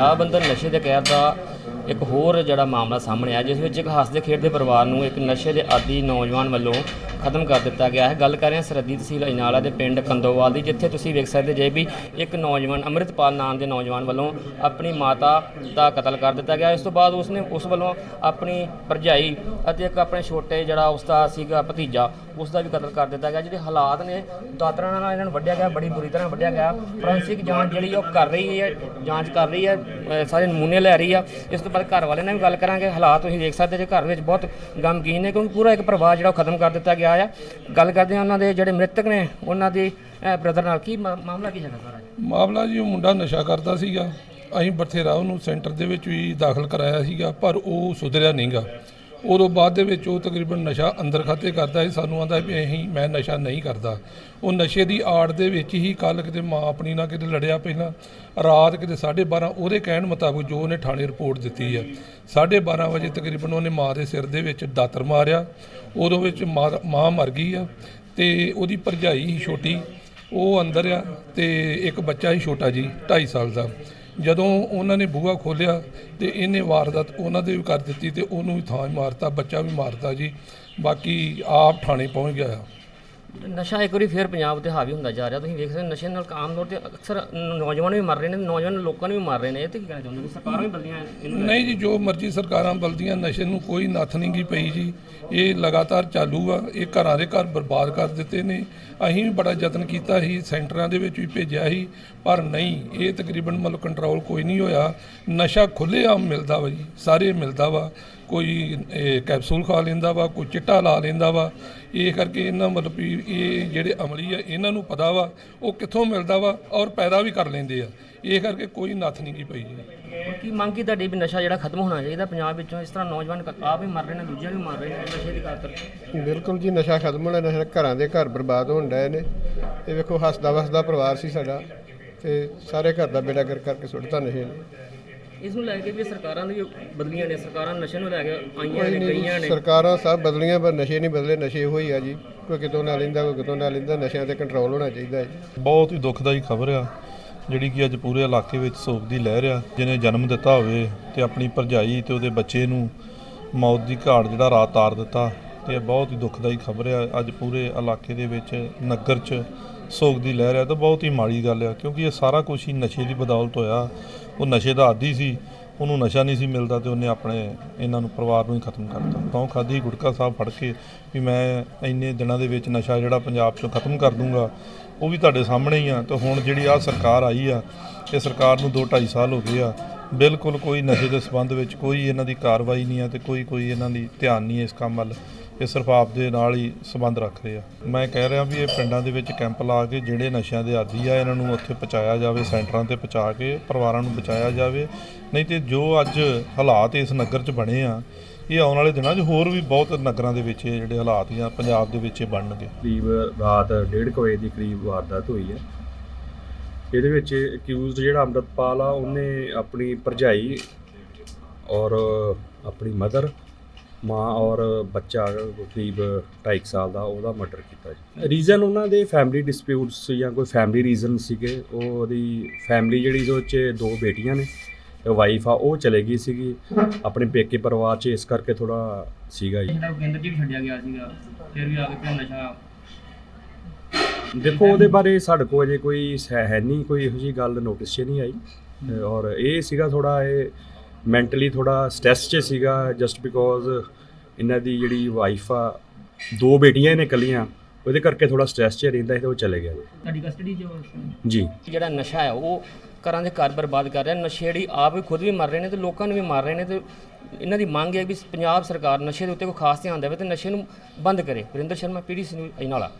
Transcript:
ਪੰਜਾਬ ਅੰਦਰ ਨਸ਼ੇ ਦੇ ਕਹਿਰ ਦਾ ਇੱਕ ਹੋਰ ਜਿਹੜਾ ਮਾਮਲਾ ਸਾਹਮਣੇ ਆਇਆ, ਜਿਸ ਵਿੱਚ ਇੱਕ ਹੱਸਦੇ ਖੇਡਦੇ ਪਰਿਵਾਰ ਨੂੰ ਇੱਕ ਨਸ਼ੇ ਦੇ ਆਦੀ ਨੌਜਵਾਨ ਵੱਲੋਂ ਖਤਮ ਕਰ ਦਿੱਤਾ ਗਿਆ ਹੈ। ਗੱਲ ਕਰ ਰਹੇ ਹਾਂ ਸਰਹੱਦੀ ਤਹਿਸੀਲ ਅਜਨਾਲਾ ਦੇ ਪਿੰਡ ਕੰਦੋਵਾਲ ਦੀ, ਜਿੱਥੇ ਤੁਸੀਂ ਵੇਖ ਸਕਦੇ ਜੇ ਵੀ ਇੱਕ ਨੌਜਵਾਨ ਅੰਮ੍ਰਿਤਪਾਲ ਨਾਮ ਦੇ ਨੌਜਵਾਨ ਵੱਲੋਂ ਆਪਣੀ ਮਾਤਾ ਦਾ ਕਤਲ ਕਰ ਦਿੱਤਾ ਗਿਆ। ਇਸ ਤੋਂ ਬਾਅਦ ਉਸਨੇ ਉਸ ਵੱਲੋਂ ਆਪਣੀ ਭਰਜਾਈ ਅਤੇ ਇੱਕ ਆਪਣੇ ਛੋਟੇ ਜਿਹੜਾ ਉਸਦਾ ਸੀਗਾ ਭਤੀਜਾ ਉਸ ਦਾ ਵੀ ਕਤਲ ਕਰ ਦਿੱਤਾ ਗਿਆ ਜਿਹੜੇ ਹਾਲਾਤ ਨੇ ਦਾਤਰਾਂ ਨਾਲ ਇਹਨਾਂ ਨੂੰ ਵੱਢਿਆ ਗਿਆ ਬੜੀ ਬੁਰੀ ਤਰ੍ਹਾਂ ਵੱਢਿਆ ਗਿਆ। ਫੋਰੈਂਸਿਕ ਜਾਂਚ ਜਿਹੜੀ ਉਹ ਕਰ ਰਹੀ ਹੈ ਜਾਂਚ ਕਰ ਰਹੀ ਹੈ ਅ, ਸਾਰੇ ਨਮੂਨੇ ਲੈ ਰਹੀ ਆ। ਇਸ ਤੋਂ ਬਾਅਦ ਘਰ ਵਾਲਿਆਂ ਨਾਲ ਵੀ ਗੱਲ ਕਰਾਂਗੇ। ਹਾਲਾਤ ਤੁਸੀਂ ਦੇਖ ਸਕਦੇ ਜੇ ਘਰ ਵਿੱਚ ਬਹੁਤ ਗਮਗੀਨ ਨੇ ਕਿਉਂਕਿ ਪੂਰਾ ਇੱਕ ਪਰਿਵਾਰ ਜਿਹੜਾ ਉਹ ਖਤਮ ਕਰ ਦਿੱਤਾ ਗਿਆ ਆ। ਗੱਲ ਕਰਦੇ ਹਾਂ ਉਹਨਾਂ ਦੇ ਜਿਹੜੇ ਮ੍ਰਿਤਕ ਨੇ ਉਹਨਾਂ ਦੇ ਬ੍ਰਦਰ ਨਾਲ ਕੀ ਮਾ- ਮਾਮਲਾ ਕੀ ਹੈਗਾ ਸਾਰਾ ਮਾਮਲਾ ਜੀ ਉਹ ਮੁੰਡਾ ਨਸ਼ਾ ਕਰਦਾ ਸੀਗਾ। ਅਸੀਂ ਬਥੇਰਾ ਉਹਨੂੰ ਸੈਂਟਰ ਦੇ ਵਿੱਚ ਵੀ ਦਾਖਲ ਕਰਾਇਆ ਸੀਗਾ ਪਰ ਉਹ ਸੁਧਰਿਆ ਨਹੀਂਗਾ ਉਦੋਂ ਬਾਅਦ ਦੇ ਵਿੱਚ ਉਹ ਤਕਰੀਬਨ ਨਸ਼ਾ ਅੰਦਰ ਖਾਤੇ ਕਰਦਾ ਸੀ। ਸਾਨੂੰ ਆਂਦਾ ਵੀ ਅਸੀਂ, ਮੈਂ ਨਸ਼ਾ ਨਹੀਂ ਕਰਦਾ। ਉਹ ਨਸ਼ੇ ਦੀ ਆੜ ਦੇ ਵਿੱਚ ਹੀ ਕੱਲ ਕਿਤੇ ਮਾਂ ਆਪਣੀ ਨਾਲ ਕਿਤੇ ਲੜਿਆ ਪਹਿਲਾਂ, ਰਾਤ ਕਿਤੇ 12:30 ਉਹਦੇ ਕਹਿਣ ਮੁਤਾਬਕ ਜੋ ਉਹਨੇ ਥਾਣੇ ਰਿਪੋਰਟ ਦਿੱਤੀ ਆ। 12:30 ਵਜੇ ਤਕਰੀਬਨ ਉਹਨੇ ਮਾਂ ਦੇ ਸਿਰ ਦੇ ਵਿੱਚ ਦਾਤਰ ਮਾਰਿਆ। ਉਦੋਂ ਵਿੱਚ ਮਾਂ ਮਾਂ ਮਰ ਗਈ ਆ ਤੇ ਉਹਦੀ ਭਰਜਾਈ ਸੀ ਛੋਟੀ, ਉਹ ਅੰਦਰ ਆ ਤੇ ਇੱਕ ਬੱਚਾ ਹੀ ਛੋਟਾ ਜੀ 2.5 ਸਾਲ ਦਾ। ਜਦੋਂ ਉਹਨਾਂ ਨੇ ਬੂਹਾ ਖੋਲਿਆ ਤੇ ਇਹਨੇ ਵਾਰਦਾਤ ਉਹਨਾਂ ਦੇ ਵੀ ਕਰ ਦਿੱਤੀ ਤੇ ਉਹਨੂੰ ਵੀ ਥਾਂ ਹੀ ਮਾਰਤਾ, ਬੱਚਾ ਵੀ ਮਾਰਤਾ ਜੀ। ਬਾਕੀ ਆਪ ਥਾਣੇ ਪਹੁੰਚ ਗਿਆ ਨਸ਼ਾ ਇੱਕ ਵਾਰੀ ਫੇਰ ਪੰਜਾਬ ਤੇ ਹਾਵੀ ਹੁੰਦਾ ਜਾ ਰਿਹਾ। ਤੁਸੀਂ ਵੇਖ ਸਕਦੇ ਹੋ ਨਸ਼ੇ ਨਾਲ ਆਮ ਤੌਰ ਤੇ ਅਕਸਰ ਨੌਜਵਾਨ ਵੀ ਮਰ ਰਹੇ ਨੇ, ਨੌਜਵਾਨ ਲੋਕਾਂ ਨੂੰ ਵੀ ਮਾਰ ਰਹੇ ਨੇ। ਇਹ ਤੇ ਕੀ ਕਹਿਣਾ ਚਾਹੁੰਦੇ ਹੋ ਸਰਕਾਰਾਂ ਵੀ ਬਲਦੀਆਂ ਇਹਨੂੰ ਨਹੀਂ ਜੀ, ਜੋ ਮਰਜ਼ੀ ਸਰਕਾਰਾਂ ਬਲਦੀਆਂ, ਨਸ਼ੇ ਨੂੰ ਕੋਈ ਨੱਥ ਨਹੀਂ ਗੀ ਪਈ ਜੀ। ਇਹ ਲਗਾਤਾਰ ਚਾਲੂ ਆ, ਇਹ ਘਰਾਂ ਦੇ ਘਰ ਬਰਬਾਦ ਕਰ ਦਿੱਤੇ ਨੇ। ਅਸੀਂ ਵੀ ਬੜਾ ਯਤਨ ਕੀਤਾ ਸੀ, ਸੈਂਟਰਾਂ ਦੇ ਵਿੱਚ ਵੀ ਭੇਜਿਆ ਸੀ, ਪਰ ਨਹੀਂ, ਇਹ ਤਕਰੀਬਨ ਮਤਲਬ ਕੰਟਰੋਲ ਕੋਈ ਨਹੀਂ ਹੋਇਆ। ਨਸ਼ਾ ਖੁੱਲ੍ਹੇਆਮ ਮਿਲਦਾ ਵਾ ਜੀ, ਸਾਰੇ ਮਿਲਦਾ ਵਾ। ਕੋਈ ਇਹ, ਕੈਪਸੂਲ ਖਾ ਲੈਂਦਾ ਵਾ ਕੋਈ ਚਿੱਟਾ ਲਾ ਲੈਂਦਾ ਵਾ ਇਹ ਕਰਕੇ ਇਹਨਾਂ ਮਤਲਬ ਵੀ ਇਹ ਜਿਹੜੇ ਅਮਲੀ ਆ ਇਹਨਾਂ ਨੂੰ ਪਤਾ ਵਾ ਉਹ ਕਿੱਥੋਂ ਮਿਲਦਾ ਵਾ ਔਰ ਪੈਦਾ ਵੀ ਕਰ ਲੈਂਦੇ ਆ। ਇਹ ਕਰਕੇ ਕੋਈ ਨੱਥ ਨਹੀਂ ਗੀ ਪਈ ਜੀ। ਕੀ ਮੰਗ ਕੀ ਤੁਹਾਡੀ ਵੀ ਨਸ਼ਾ ਜਿਹੜਾ ਖਤਮ ਹੋਣਾ ਚਾਹੀਦਾ ਪੰਜਾਬ ਵਿੱਚੋਂ? ਇਸ ਤਰ੍ਹਾਂ ਨੌਜਵਾਨ ਕ- ਆਪ ਵੀ ਮਰ ਰਹੇ ਨੇ ਦੂਜਿਆਂ ਨੂੰ ਵੀ ਮਾਰ ਰਹੇ ਨੇ ਨਸ਼ੇ ਦੀ ਖਾਤਰ। ਬਿਲਕੁਲ ਜੀ ਨਸ਼ਾ ਖਤਮ ਹੋਣਾ ਨਸ਼ਾ ਘਰਾਂ ਦੇ ਘਰ ਬਰਬਾਦ ਹੋਣ ਡਏ ਨੇ। ਤੇ ਵੇਖੋ ਹੱਸਦਾ ਵਸਦਾ ਪਰਿਵਾਰ ਸੀ ਸਾਡਾ ਤੇ ਸਾਰੇ ਘਰ ਦਾ ਬੇੜਾ ਕਰ ਕਰਕੇ ਸੁੱਟਤਾ ਨਸ਼ੇ ਨੇ। ਇਸ ਨੂੰ ਲੈ ਕੇ ਵੀ ਸਰਕਾਰਾਂ ਦੀ ਬਦਲੀਆਂ ਨੇ ਸਰਕਾਰਾਂ ਨਸ਼ੇ ਨੂੰ ਲੈ ਕੇ ਆਈਆਂ ਨੇ ਗਈਆਂ ਨੇ। ਸਰਕਾਰਾਂ ਸਭ ਬਦਲੀਆਂ ਪਰ ਨਸ਼ੇ ਨਹੀਂ ਬਦਲੇ ਨਸ਼ੇ ਹੋਈ ਆ ਜੀ। ਕੋਈ ਕਿਤੋਂ ਨਾ ਲੈਂਦਾ ਕੋਈ ਕਿਤੋਂ ਨਾ ਲੈਂਦਾ ਨਸ਼ਿਆਂ ਤੇ ਕੰਟਰੋਲ ਹੋਣਾ ਚਾਹੀਦਾ ਹੈ ਬਹੁਤ ਹੀ ਦੁਖਦਾਈ ਖਬਰ ਆ ਜਿਹੜੀ ਕਿ ਅੱਜ ਪੂਰੇ ਇਲਾਕੇ ਵਿੱਚ ਸੋਗ ਦੀ ਲਹਿਰ ਆ ਜਿਹਨੇ ਜਨਮ ਦਿੱਤਾ ਹੋਵੇ ਤੇ ਆਪਣੀ ਭਰਜਾਈ ਤੇ ਉਹਦੇ ਬੱਚੇ ਨੂੰ ਮੌਤ ਦੀ ਘਾਟ ਜਿਹੜਾ ਰਾਤ ਤਾਰ ਦਿੱਤਾ ਤੇ ਇਹ ਬਹੁਤ ਹੀ ਦੁਖਦਾਈ ਖਬਰ ਆ। ਅੱਜ ਪੂਰੇ ਇਲਾਕੇ ਦੇ ਵਿੱਚ ਨਗਰ 'ਚ ਸੋਗ ਦੀ ਲਹਿਰ ਆ ਤਾਂ ਬਹੁਤ ਹੀ ਮਾੜੀ ਗੱਲ ਆ ਕਿਉਂਕਿ ਇਹ ਸਾਰਾ ਕੁਝ ਹੀ ਨਸ਼ੇ ਦੀ ਬਦੌਲਤ ਹੋਇਆ। ਉਹ ਨਸ਼ੇ ਦਾ ਆਦੀ ਸੀ, ਉਹਨੂੰ ਨਸ਼ਾ ਨਹੀਂ ਸੀ ਮਿਲਦਾ ਤੇ ਉਹਨੇ ਆਪਣੇ ਇਹਨਾਂ ਨੂੰ ਪਰਿਵਾਰ ਨੂੰ ਹੀ ਖਤਮ ਕਰਤਾ। ਸਹੁੰ ਖਾਦੀ ਗੁਟਕਾ ਸਾਹਿਬ ਫੜ ਕੇ ਵੀ ਮੈਂ ਇੰਨੇ ਦਿਨਾਂ ਦੇ ਵਿੱਚ ਨਸ਼ਾ ਜਿਹੜਾ ਪੰਜਾਬ 'ਚੋਂ ਖਤਮ ਕਰ ਦੂੰਗਾ, ਉਹ ਵੀ ਤੁਹਾਡੇ ਸਾਹਮਣੇ ਹੀ ਆ। ਤੇ ਹੁਣ ਜਿਹੜੀ ਆ ਸਰਕਾਰ ਆਈ ਆ, ਇਹ ਸਰਕਾਰ ਨੂੰ 2 2.5 ਸਾਲ ਹੋ ਗਏ ਆ। ਬਿਲਕੁਲ ਕੋਈ ਨਸ਼ੇ ਦੇ ਸੰਬੰਧ ਵਿੱਚ ਕੋਈ ਇਹਨਾਂ ਦੀ ਕਾਰਵਾਈ ਨਹੀਂ ਆ ਤੇ ਕੋਈ ਕੋਈ ਇਹਨਾਂ ਦੀ ਧਿਆਨ ਨਹੀਂ ਇਸ ਕੰਮ ਵੱਲ। ਇਹ ਸਿਰਫ ਆਪ ਦੇ ਨਾਲ ਹੀ ਸੰਬੰਧ ਰੱਖ ਰਹੇ ਆ। ਮੈਂ ਕਹਿ ਰਿਹਾ ਵੀ ਇਹ ਪਿੰਡਾਂ ਦੇ ਵਿੱਚ ਕੈਂਪ ਲਾ ਕੇ ਜਿਹੜੇ ਨਸ਼ਿਆਂ ਦੇ ਆਦੀ ਆ, ਇਹਨਾਂ ਨੂੰ ਉੱਥੇ ਪਹੁੰਚਾਇਆ ਜਾਵੇ, ਸੈਂਟਰਾਂ ਤੇ ਪਹੁੰਚਾ ਕੇ ਪਰਿਵਾਰਾਂ ਨੂੰ ਬਚਾਇਆ ਜਾਵੇ। ਨਹੀਂ ਤੇ ਜੋ ਅੱਜ ਹਾਲਾਤ ਇਸ ਨਗਰ 'ਚ ਬਣੇ ਆ, ਇਹ ਆਉਣ ਵਾਲੇ ਦਿਨਾਂ 'ਚ ਹੋਰ ਵੀ ਬਹੁਤ ਨਗਰਾਂ ਦੇ ਵਿੱਚ ਜਿਹੜੇ ਹਾਲਾਤ ਜਾਂ ਪੰਜਾਬ ਦੇ ਵਿੱਚ ਬਣਨਗੇ। ਕਰੀਬ ਰਾਤ 1:30 ਵਜੇ ਦੀ ਕਰੀਬ ਵਾਰਦਾਤ ਹੋਈ ਹੈ। ਇਹਦੇ ਵਿੱਚ ਅਕਿਊਜ਼ਡ ਜਿਹੜਾ ਅੰਮ੍ਰਿਤਪਾਲ ਆ, ਉਹਨੇ ਆਪਣੀ ਭਰਜਾਈ ਔਰ ਆਪਣੀ ਮਦਰ ਮਾਂ ਔਰ ਬੱਚਾ ਕਰੀਬ 2.5 ਸਾਲ ਦਾ ਉਹਦਾ ਮਰਡਰ ਕੀਤਾ ਜੀ। ਰੀਜ਼ਨ ਉਹਨਾਂ ਦੇ ਫੈਮਿਲੀ ਡਿਸਪਿਊਟਸ ਜਾਂ ਕੋਈ ਫੈਮਿਲੀ ਰੀਜ਼ਨ ਸੀਗੇ ਉਹ ਉਹਦੀ ਫੈਮਿਲੀ ਜਿਹੜੀ ਉਹਦੇ 'ਚ ਦੋ ਬੇਟੀਆਂ ਨੇ ਵਾਈਫ ਆ ਉਹ ਚਲੇ ਗਈ ਸੀਗੀ। ਆਪਣੇ ਪੇਕੇ ਪਰਿਵਾਰ 'ਚ ਇਸ ਕਰਕੇ ਥੋੜਾ ਸੀਗਾ ਜੀ। ਜਿਹੜਾ 'ਚ ਵੀ ਛੱਡਿਆ ਗਿਆ ਸੀਗਾ ਫਿਰ ਵੀ ਆ ਕੇ ਫਿਰ ਨਸ਼ਾ? ਦੇਖੋ ਉਹਦੇ ਬਾਰੇ ਸਾਡੇ ਕੋਲ ਅਜੇ ਕੋਈ ਹੈ ਨਹੀਂ ਕੋਈ ਇਹੋ ਜੀ ਗੱਲ ਨੋਟਿਸ 'ਚ ਨਹੀਂ ਆਈ। ਔਰ ਇਹ ਸੀਗਾ ਥੋੜਾ ਇਹ ਮੈਂਟਲੀ ਥੋੜਾ ਸਟ੍ਰੈਸ 'ਚ ਸੀਗਾ ਜਸਟ ਬਿਕੋਜ਼ ਇਹਨਾਂ ਦੀ ਜਿਹੜੀ ਵਾਈਫ ਆ ਦੋ ਬੇਟੀਆਂ ਨੇ ਕੱਲੀਆਂ ਉਹਦੇ ਕਰਕੇ ਥੋੜਾ ਸਟ੍ਰੈਸ 'ਚ ਰਹਿੰਦਾ ਸੀ ਤੇ ਉਹ ਚਲੇ ਗਿਆ। ਜੀ ਤੁਹਾਡੀ ਕਸਟਡੀ 'ਚ ਉਹ- ਜੀ। ਜਿਹੜਾ ਨਸ਼ਾ ਹੈ ਉਹ ਘਰਾਂ ਦੇ ਘਰ ਬਰਬਾਦ ਕਰ ਰਿਹਾ ਨਸ਼ੇੜੀ ਆਪ ਵੀ ਖੁਦ ਵੀ ਮਰ ਰਹੇ ਨੇ ਤੇ ਲੋਕਾਂ ਨੂੰ ਵੀ ਮਾਰ ਰਹੇ ਨੇ ਤੇ ਇਹਨਾਂ ਦੀ ਮੰਗ ਹੈ ਵੀ ਪੰਜਾਬ ਸਰਕਾਰ ਨਸ਼ੇ ਦੇ ਉੱਤੇ ਕੋਈ ਖਾਸ ਧਿਆਨ ਦੇਵੇ ਤੇ ਨਸ਼ੇ ਨੂੰ ਬੰਦ ਕਰੇ। Varinder Sharma PD news Ajnala.